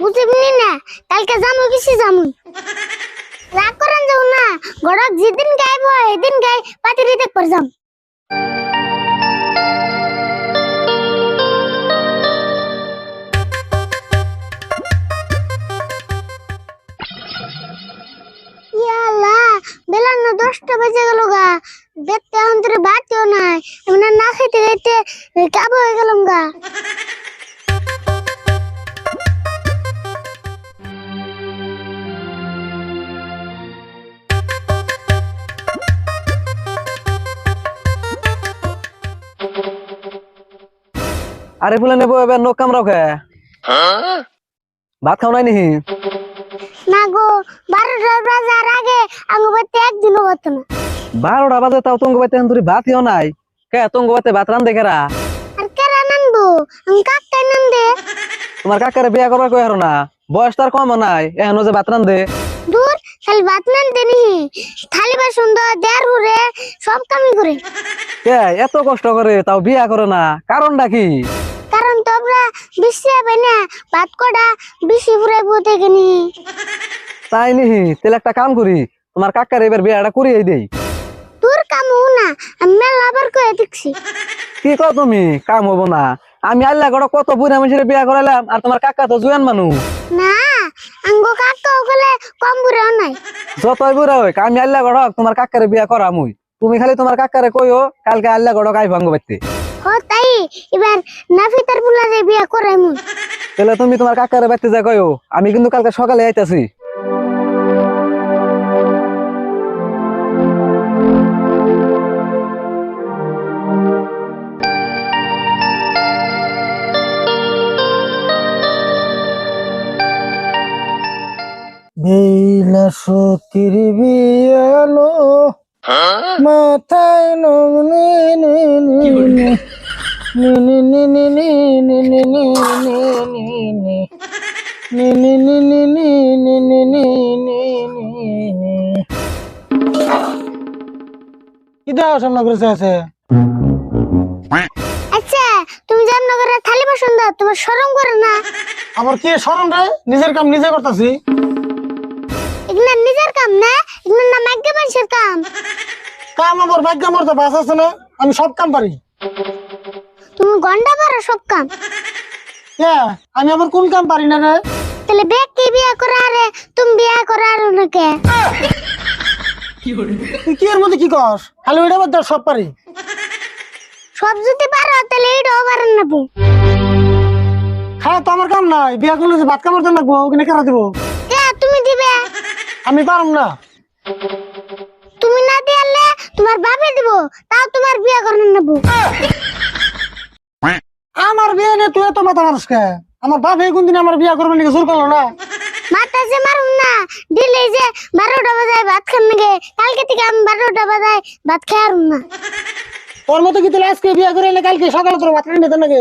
বুঝিবনি না? কালকে যামু কিছু যামু রাগ করেন যাও না। গড়ক যেদিন গাইব, এদিন গাই পাতিরি দেখ পর যাম। বেলা দশটা বেজে গেল গা। দেখতে আরে ফুলে নেব এবার নোক কামড়াও খে। ভাত খাও নাই নি না গো বারোটা বাজার আগে আঙ্গু বাড়িতে একদিনও হতো না। বারোটা বাজে তাও তঙ্গ বাইতে তুই ভাত ইও নাই। কে তঙ্গ বাইতে ভাত রান দেখেরা আর কেরা নানবো? আমি কাকটাই নান দে তোমার কাকারে বিয়া করবার কই হারো না? বয়স তার কম নাই এখনও যে ভাত রান দে দূর খালি ভাত নান দে নিহি। থালি বাসন দেওয়া দেয়ার ঘুরে সব কামই করে। কে এত কষ্ট করে তাও বিয়া করে না? কারণটা কি? না। ভাত কটা বেশি তাই নিহি তাহলে একটা কাম করি তোমার কাকার এবার বিয়াটা করিয়ে দেই। তোর কাম না আমি মেলা আবার কয়ে দেখছি। কি কও তুমি কাম হব না। আমি আল্লাহ গড় কত বুড়া মানুষের বিয়া আর তোমার কাকা তো জুয়ান মানুষ। না আঙ্গ কাকা ওগুলো কম বুড়াও নাই। যতই বুড়া হোক আমি আল্লাহ তোমার কাকারে বিয়া করামুই। তুমি খালি তোমার কাকারে কইও কালকে আল্লাহ গড়ক আই ভাঙ্গ বাইতে ও তাই? এবার নাফিতার পুলা যে বিয়া করে মুই তাহলে তুমি তোমার কাকারে বাইতে যা কইও আমি কিন্তু কালকে সকালে আইতাছি। বিলাসতির বিয়ালো আছে আচ্ছা তুমি শরম করে না আমার কি শরম রে নিজের কাম নিজে করতেছি এগুলা নিজের কাম না? এগুলো না মাগ্য মানুষের কাম। কাম আমার ভাগ্য আমার তো বাস আছে না আমি সব কাম পারি। তুমি গন্ডা পারো সব কাম? কে আমি আবার কোন কাম পারি না রে? তাহলে ব্যক্তি বিয়া করে আরে? তুমি বিয়া করে ওনাকে তুই কি এর মধ্যে কি কস? খালি ওইটা বাদ সব পারি। সব যদি পারো তাহলে এটাও পারেন না হ্যাঁ তো আমার কাম নাই। বিয়া করলে যে ভাত কামড় লাগবো ওখানে তুমি দিবে? আমি পারম না। তুমি না দিয়ালে তোমার বাপে দিব তাও তোমার বিয়া করেন না বউ আমার বিয়ে নিয়ে তুই এত মাথা মারস কে? আমার বাপ এই কোনদিন আমার বিয়া করবে নাকি জোর করল না? মাথা যে মারুন না দিলে যে বারোটা বাজায় ভাত খান নাকি কালকে থেকে আমি বারোটা বাজায় ভাত খাই আরুন না। তোর মতো কি তাহলে আজকে বিয়া করে এলে কালকে সকালে তোর ভাত কিনে নিতে নাকি?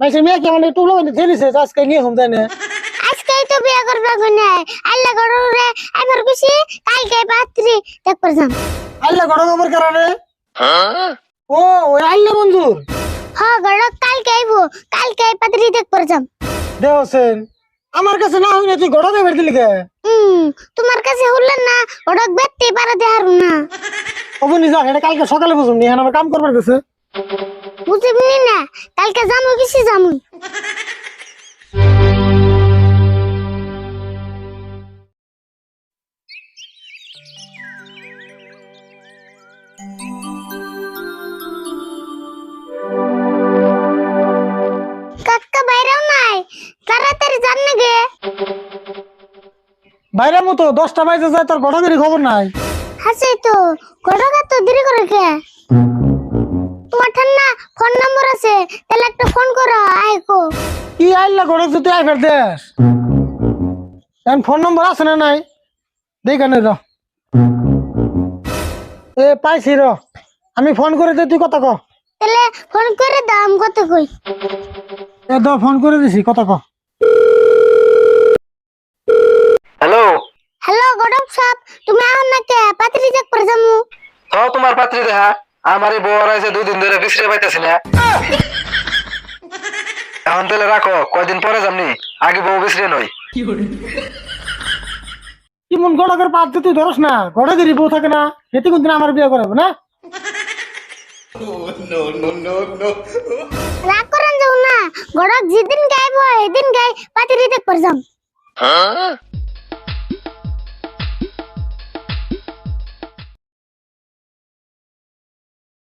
মাইসের মেয়ে কি আমার একটু লোক ঠেলিছে আজকে নিয়ে হম তাই না। তো বিয়া করবে গুনে আল্লাহ গড়রে আইবার খুশি? কালকে পাত্রী দেখবার যাম আল্লাহ গড় খবর কারণে। ও ওই আল্লাহ মঞ্জুর হ গড় কালকে আইবো কালকে পাত্রী দেখবার যাম দেহ হোসেন আমার কাছে না হইলে তুই গড় দেবে দিলি কে? হুম তোমার কাছে হলেন না ওটা বেতে পারে দেহারু না। অবনি যা এটা কালকে সকালে বুঝুন নি আমার কাম করবার গেছে। বুঝবনি না কালকে যামু কিছু যামু? বাইরেও নাই তাড়াতাড়ি যান না গে। বাইরের মতো দশটা বাজে যায় তোর গড় খবর নাই। হাসি তো কটকা তো দেরি করে কে? তোমার ঠান্না ফোন নম্বর আছে তাহলে একটা ফোন করো আইলা গড় যদি আই ফের দেশ? এখন ফোন নম্বর আছে না নাই? দেখ নে র? এ পাইছি র। আমি ফোন করে দে তুই কথা ক। তাহলে ফোন করে দাম কত কই। এ ফোন করে দিছি কথা ক হ্যালো হ্যালো গডপ সাপ তুমি আহ না কে পাত্রি যাক পরে যামু। হ্যাঁ তোমার পাত্রী দেখা। আমার এই বউ আছে দুই দিন ধরে বিশ্রে পাইতেছি না। এখন তাহলে রাখো কয়দিন পরে যামনি? আগে বউ বিশ্রে নই। কি মন গড়কের পাত তুই ধরস না? গড়গিরি বউ থাকে না। সেটি কোনদিন আমার বিয়ে করাবো না? রাগ করেন গড়ক যেদিন গাইব সেদিন গাই পাতিরি দেখ যাম।